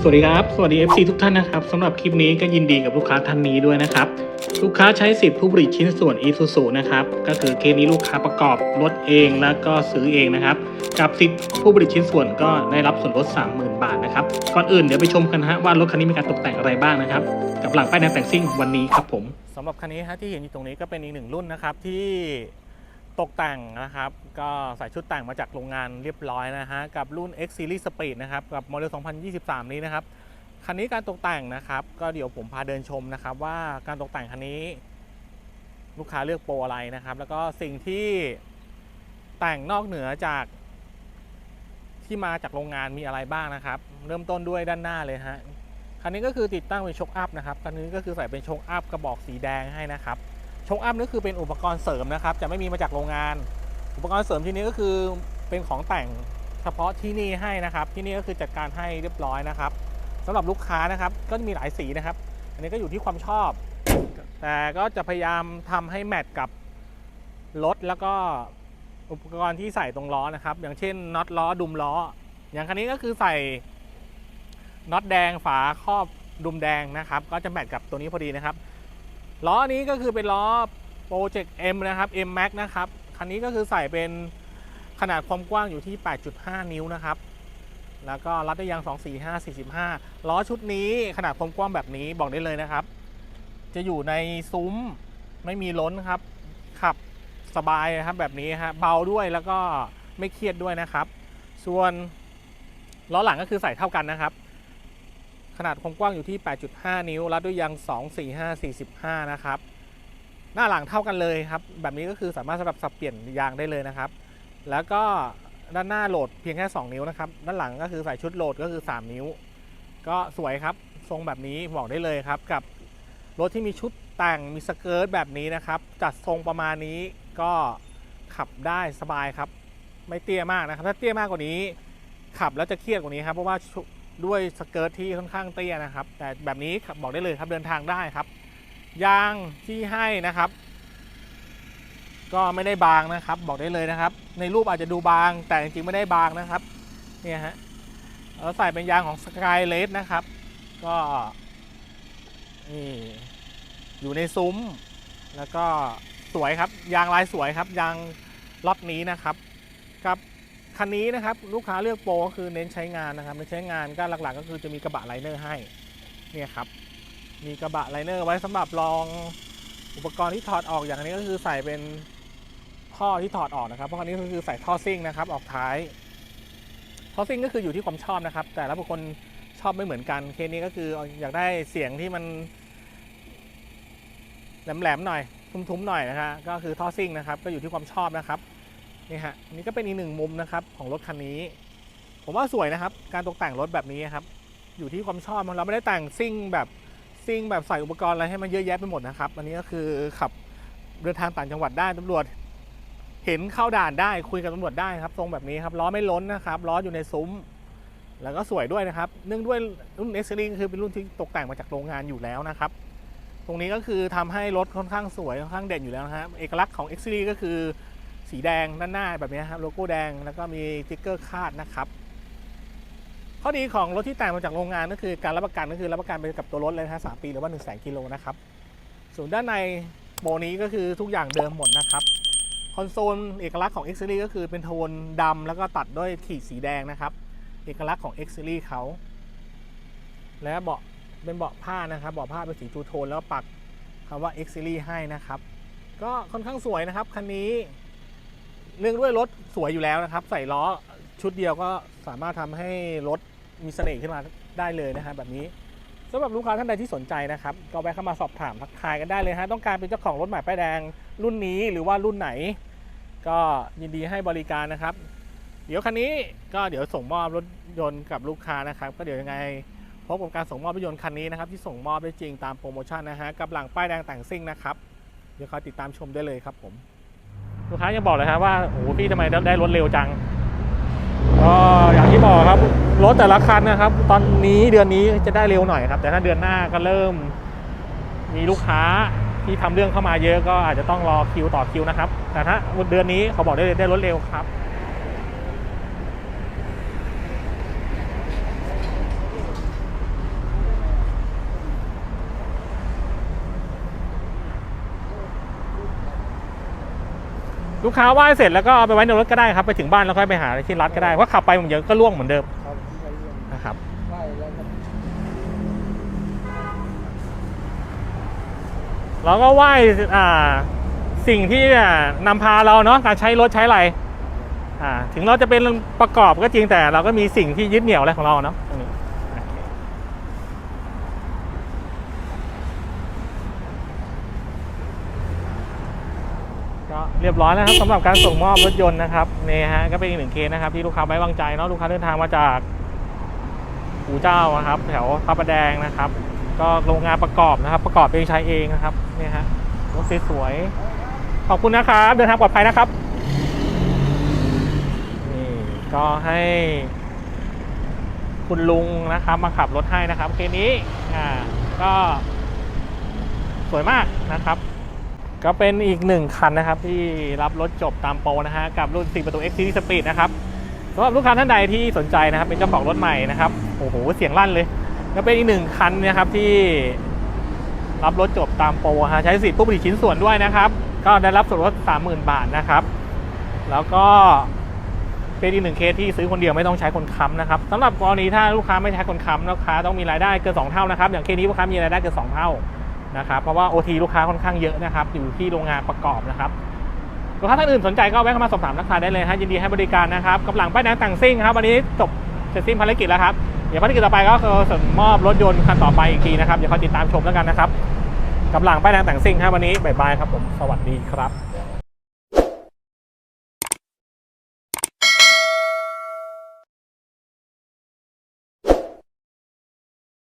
สวัสดีครับ สวัสดี FC ทุกท่านนะครับสำหรับคลิปนี้ก็ยินดีกับลูกค้าท่านนี้ด้วยนะครับ ลูกค้าใช้สิทธิ์ผู้ผลิตชิ้นส่วน Isuzu นะครับ ก็คือเคสนี้ลูกค้าประกอบรถเองแล้วก็ซื้อเองนะครับ กับสิทธิ์ผู้ผลิตชิ้นส่วนก็ได้รับส่วนลด 30,000 บาทนะครับ ก่อนอื่นเดี๋ยวไปชมกันฮะว่ารถคันนี้มีการตกแต่งอะไรบ้างนะครับ กับหลังป้ายแดงแต่งซิ่งวันนี้ครับผมสำหรับคันนี้ฮะที่เห็นอยู่ตรงนี้ก็เป็นอีกหนึ่งรุ่นนะครับที่ ตกแต่งนะครับ ก็ใส่ชุดแต่งมาจากโรงงานเรียบร้อยนะฮะ กับรุ่น X Series Speed นะครับ กับโมเดล 2023 นี้นะครับ คันนี้การตกแต่งนะครับ ก็เดี๋ยวผมพาเดินชมนะครับ ว่าการตกแต่งคันนี้ ลูกค้าเลือกโปรอะไรนะครับ แล้วก็สิ่งที่แต่งนอกเหนือจากที่มาจากโรงงานมีอะไรบ้างนะครับ เริ่มต้นด้วยด้านหน้าเลยฮะคันนี้ก็คือติดตั้งเป็นโชคอัพนะครับคันนี้ก็คือใส่เป็นโชคอัพกระบอกสีแดงให้นะครับ ชคอัพนี่คือเป็นอุปกรณ์เสริมนะครับ จะไม่มีมาจากโรงงาน อุปกรณ์เสริมที่นี้ก็คือเป็นของแต่งเฉพาะที่นี่ให้นะครับ ที่นี่ก็คือจัดการให้เรียบร้อยนะครับสำหรับลูกค้านะครับ ก็จะมีหลายสีนะครับ อันนี้ก็อยู่ที่ความชอบ แต่ก็จะพยายามทำให้แมทกับรถแล้วก็อุปกรณ์ที่ใส่ตรงล้อนะครับ อย่างเช่นน็อตล้อดุมล้อ อย่างคันนี้ก็คือใส่น็อตแดงฝาครอบดุมแดงนะครับ ก็จะแมทกับตัวนี้พอดีนะครับ ล้อนี้ก็คือเป็นล้อ Project M นะครับ M Max นะครับ คันนี้ก็คือใส่เป็นขนาดความกว้างอยู่ที่ 8.5 นิ้วนะครับ แล้วก็รัดได้ยาง 245 45 ล้อชุดนี้ขนาดความกว้างแบบนี้บอกได้เลยนะครับ จะอยู่ในซุ้มไม่มีล้นครับ ขับสบายนะครับแบบนี้ฮะเบาด้วยแล้วก็ไม่เครียดด้วยนะครับ ส่วนล้อหลังก็คือใส่เท่ากันนะครับ ขนาดความกว้างอยู่ที่ 8.5 นิ้ว รัดด้วยยาง 245 45 นะครับ หน้าหลังเท่ากันเลยครับ แบบนี้ก็คือสามารถสำหรับสับเปลี่ยนยางได้เลยนะครับ แล้วก็ด้านหน้าโหลดเพียงแค่ 2 นิ้วนะครับ ด้านหลังก็คือใส่ชุดโหลดก็คือ 3 นิ้ว ก็สวยครับ ทรงแบบนี้บอกได้เลยครับ กับรถที่มีชุดแต่งมีสเกิร์ตแบบนี้นะครับ จัดทรงประมาณนี้ก็ขับได้สบายครับ ไม่เตี้ยมากนะครับ ถ้าเตี้ยมากกว่านี้ ขับแล้วจะเครียดกว่านี้ครับ เพราะว่า ด้วยสเกิร์ตที่ค่อนข้างเตี้ยนะครับ แต่แบบนี้บอกได้เลยครับเดินทางได้ครับ ยางที่ให้นะครับ ก็ไม่ได้บางนะครับ บอกได้เลยนะครับ ในรูปอาจจะดูบาง แต่จริงๆไม่ได้บางนะครับเนี่ยฮะเราใส่เป็นยางของสกายเลสนะครับ ก็นี่อยู่ในซุ้ม แล้วก็สวยครับ ยางลายสวยครับ ยางล็อตนี้นะครับกับ คันนี้นะครับลูกค้าเลือกโปรก็คือเน้นใช้งานนะครับเน้นใช้งานก็หลักๆ ก็คือจะมีกระบะไลเนอร์ให้เนี่ยครับมีกระบะไลเนอร์ไว้สำหรับรองอุปกรณ์ที่ถอดออกอย่างนี้ก็คือใส่เป็นท่อที่ถอดออกนะครับเพราะคันนี้ก็คือใส่ท่อซิ่งนะครับ ออกท้ายท่อซิ่งก็คืออยู่ที่ความชอบนะครับ แต่ละบุคคลชอบไม่เหมือนกันเคสนี้ก็คืออยากได้เสียงที่มันแหลมๆหน่อยทุ้มๆหน่อยนะฮะก็คือท่อซิ่งนะครับ ก็อยู่ที่ความชอบนะครับ นี่ฮะอันนี่ก็เป็นอีกหนึ่งมุมนะครับของรถคันนี้ ผมว่าสวยนะครับ การตกแต่งรถแบบนี้ครับ อยู่ที่ความชอบเราไม่ได้แต่งซิ่งแบบซิ่งแบบใส่อุปกรณ์อะไรให้มันเยอะแยะไปหมดนะครับ อันนี้ก็คือขับเดินทางต่างจังหวัดได้ตำรวจ เห็นเข้าด่านได้คุยกับตำรวจได้ครับทรงแบบนี้ครับล้อไม่ล้นนะครับล้ออยู่ในซุ้ม แล้วก็สวยด้วยนะครับ เนื่องด้วยรุ่น X Series คือเป็นรุ่นที่ตกแต่งมาจากโรงงานอยู่แล้วนะครับ ตรงนี้ก็คือทำให้รถค่อนข้างสวยค่อนข้างเด่นอยู่แล้วนะฮะเอกลักษณ์ของ X Series ก็คือ สีแดงด้านหน้าแบบนี้ครับโลโก้แดงแล้วก็มีติ๊กเกอร์คาดนะครับข้อดีของรถที่แต่งมาจากโรงงานก็คือการรับประกันก็คือรับประกันไปกับตัวรถเลยนะฮะสามปีหรือว่า1นึ่งแสนกิโลนะครับส่วนด้านในโบนี้ก็คือทุกอย่างเดิมหมดนะครับคอนโซลเอกลักษณ์ของ X Series ก็คือเป็นโทนดำแล้วก็ตัดด้วยขีดสีแดงนะครับ เอกลักษณ์ของ X Series เขา และเบาะเป็นเบาะผ้านะครับเบาะผ้าเป็นสีทูโทนแล้วปักคำว่า X Series ให้นะครับ ก็ค่อนข้างสวยนะครับคันนี้ เนื่องด้วยรถสวยอยู่แล้วนะครับ ใส่ล้อชุดเดียวก็สามารถทำให้รถมีเสน่ห์ขึ้นมาได้เลยนะฮะแบบนี้สำหรับลูกค้าท่านใดที่สนใจนะครับ ก็แวะเข้ามาสอบถามทักทายกันได้เลยฮะต้องการเป็นเจ้าของรถใหม่ป้ายแดงรุ่นนี้หรือว่ารุ่นไหน ก็ยินดีให้บริการนะครับ เดี๋ยวคันนี้ก็เดี๋ยวส่งมอบรถยนต์กับลูกค้านะครับ ก็เดี๋ยวยังไงพบกับการส่งมอบรถยนต์คันนี้นะครับที่ส่งมอบได้จริงตามโปรโมชั่นนะฮะกับหลังป้ายแดงแต่งซิ่งนะครับเดี๋ยวคอยติดตามชมได้เลยครับผม ลูกค้ายังบอกเลยครับว่าโอ้พี่ทำไมได้รถเร็วจังก็อย่างที่บอกครับรถแต่ละคันนะครับ ตอนนี้เดือนนี้จะได้เร็วหน่อยครับ แต่ถ้าเดือนหน้าก็เริ่ม มีลูกค้าที่ทำเรื่องเข้ามาเยอะก็อาจจะต้องรอคิวต่อคิวนะครับ แต่ถ้าเดือนนี้เขาบอกได้เลยได้รถเร็วครับ ลูกค้าไหว้เสร็จแล้วก็เอาไปไว้ในรถก็ได้ครับ ไปถึงบ้านแล้วค่อยไปหาที่รัดก็ได้เพราะขับไปมันเยอะก็ล่วงเหมือนเดิมครับไปเรื่องนะครับไหว้แล้วก็เราก็ไหว้อ่าสิ่งที่อ่านำพาเราเนาะการใช้รถใช้อะไรอ่าถึงเราจะเป็นประกอบก็จริงแต่เราก็มีสิ่งที่ยึดเหนี่ยวอะไรของเราเนาะตรงนี้โอเคก็เรียบร้อยแล้วครับสำหรับการส่งมอบรถยนต์นะครับนี่ฮะก็เป็นอีกหนึ่งเคสนะครับที่ลูกค้าไว้วางใจเนาะลูกค้าเดินทางมาจากอู่เจ้านะครับ แถวพระประแดงนะครับ ก็โรงงานประกอบนะครับ ประกอบเองใช้เองนะครับนี่ฮะรถสวยๆขอบคุณนะครับ เดินทางปลอดภัยนะครับนี่ก็ให้คุณลุงนะครับมาขับรถให้นะครับเคสนี้อ่าก็สวยมากนะครับ ก็เป็นอีกหนึ่งคันนะครับที่รับรถจบตามโปรนะฮะกับรุ่น 4 ประตู X Series Speed นะครับสำหรับลูกค้าท่านใดที่สนใจนะครับเป็นเจ้าของรถใหม่นะครับโอ้โหเสียงลั่นเลยก็เป็นอีกหนึ่งคันนะครับที่รับรถจบตามโปรฮะใช้สิทธิ์ผู้ผลิตชิ้นส่วนด้วยนะครับ ก็ได้รับส่วนลด 30,000 บาทนะครับ แล้วก็เป็นอีกหนึ่งเคสที่ซื้อคนเดียวไม่ต้องใช้คนค้ำนะครับสำหรับกรณีถ้าลูกค้าไม่ใช้คนค้ำลูกค้าต้องมีรายได้เกิน2เท่านะครับอย่างเคสนี้ลูกค้ามีรายได้เกิน2เท่า นะครับเพราะว่า OT ลูกค้าค่อนข้างเยอะนะครับอยู่ที่โรงงานประกอบนะครับลูกค้าท่านอื่นสนใจก็แวะเข้ามาสอบถามราคาได้เลยฮะยินดีให้บริการนะครับกำลังป้ายแดงต่างซิ่งครับวันนี้จบเสร็จสิ้นภารกิจแล้วครับเดี๋ยวภารกิจต่อไปก็คือส่งมอบรถยนต์คันต่อไปอีกทีนะครับเดี๋ยวคอยติดตามชมแล้วกันนะครับกำลังป้ายแดงแต่งซิ่งครับวันนี้บายบายครับผมสวัสดีครับ